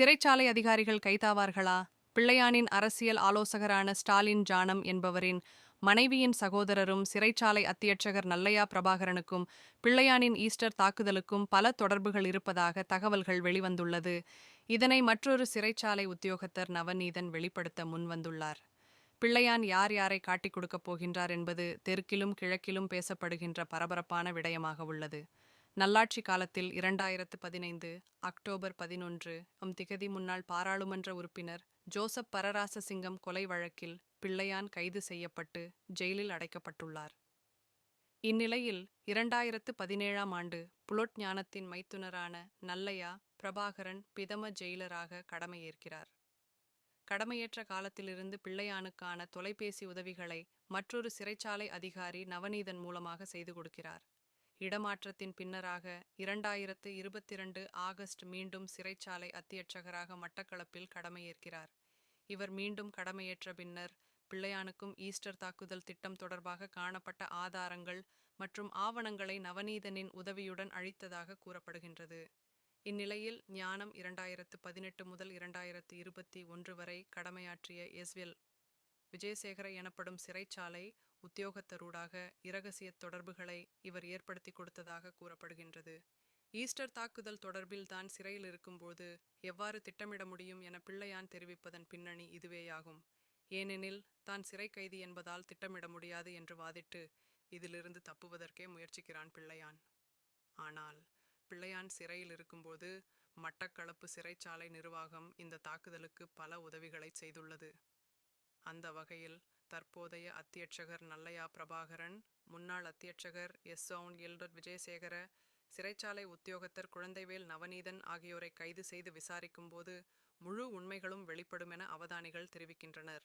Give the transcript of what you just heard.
சிறைச்சாலை அதிகாரிகள் கைதாவார்களா? பிள்ளையானின் அரசியல் ஆலோசகரான ஸ்டாலின் ஜானம் என்பவரின் மனைவியின் சகோதரரும் சிறைச்சாலை அத்தியட்சகர் நல்லையா பிரபாகரனுக்கும் பிள்ளையானின் ஈஸ்டர் தாக்குதலுக்கும் பல தொடர்புகள் இருப்பதாக தகவல்கள் வெளிவந்துள்ளது. இதனை மற்றொரு சிறைச்சாலை உத்தியோகத்தர் நவநீதன் வெளிப்படுத்த முன்வந்துள்ளார். பிள்ளையான் யார் யாரை காட்டிக் கொடுக்கப் போகின்றார் என்பது தெற்கிலும் கிழக்கிலும் பேசப்படுகின்ற பரபரப்பான விடயமாக உள்ளது. நல்லாட்சி காலத்தில் இரண்டாயிரத்து பதினைந்து அக்டோபர் பதினொன்று எம் திகதி முன்னாள் பாராளுமன்ற உறுப்பினர் ஜோசப் பரராசசிங்கம் கொலை வழக்கில் பிள்ளையான் கைது செய்யப்பட்டு ஜெயிலில் அடைக்கப்பட்டுள்ளார். இந்நிலையில் இரண்டாயிரத்து பதினேழாம் ஆண்டு புலொட் ஞானத்தின் மைத்துனரான நல்லையா பிரபாகரன் பிதம ஜெயிலராக கடமையேற்கிறார். கடமையேற்ற காலத்திலிருந்து பிள்ளையானுக்கான தொலைபேசி உதவிகளை மற்றொரு சிறைச்சாலை அதிகாரி நவநீதன் மூலமாக செய்து கொடுக்கிறார். இடமாற்றத்தின் பின்னராக இரண்டாயிரத்து இருபத்திரண்டு ஆகஸ்ட் மீண்டும் சிறைச்சாலை அத்தியட்சகராக மட்டக்களப்பில் கடமையேற்கிறார். இவர் மீண்டும் கடமையேற்ற பின்னர் பிள்ளையானுக்கும் ஈஸ்டர் தாக்குதல் திட்டம் தொடர்பாக காணப்பட்ட ஆதாரங்கள் மற்றும் ஆவணங்களை நவநீதனின் உதவியுடன் அழித்ததாக கூறப்படுகின்றது. இந்நிலையில் ஞானம் இரண்டாயிரத்து பதினெட்டு முதல் இரண்டாயிரத்து இருபத்தி ஒன்று வரை கடமையாற்றிய எஸ்வெல் விஜயசேகர எனப்படும் சிறைச்சாலை உத்தியோகத்தரூடாக இரகசிய தொடர்புகளை இவர் ஏற்படுத்தி கொடுத்ததாக கூறப்படுகின்றது. ஈஸ்டர் தாக்குதல் தொடர்பில் தான் சிறையில் இருக்கும்போது எவ்வாறு திட்டமிட முடியும் என பிள்ளையான் தெரிவிப்பதன் பின்னணி இதுவேயாகும். ஏனெனில் தான் சிறை கைதி என்பதால் திட்டமிட முடியாது என்று வாதிட்டு இதிலிருந்து தப்புவதற்கே முயற்சிக்கிறான் பிள்ளையான். ஆனால் பிள்ளையான் சிறையில் இருக்கும்போது மட்டக்களப்பு சிறைச்சாலை நிர்வாகம் இந்த தாக்குதலுக்கு பல உதவிகளை செய்துள்ளது. அந்த வகையில் தற்போதைய அத்தியட்சகர் நல்லையா பிரபாகரன் முன்னாள் அத்தியட்சகர் எஸ். சவுண்ட் எல்டர் விஜயசேகர சிறைச்சாலை உத்தியோகத்தர் குழந்தைவேல் நவநீதன் ஆகியோரை கைது செய்து விசாரிக்கும்போது முழு உண்மைகளும் வெளிப்படும் என அவதானிகள் தெரிவிக்கின்றனர்.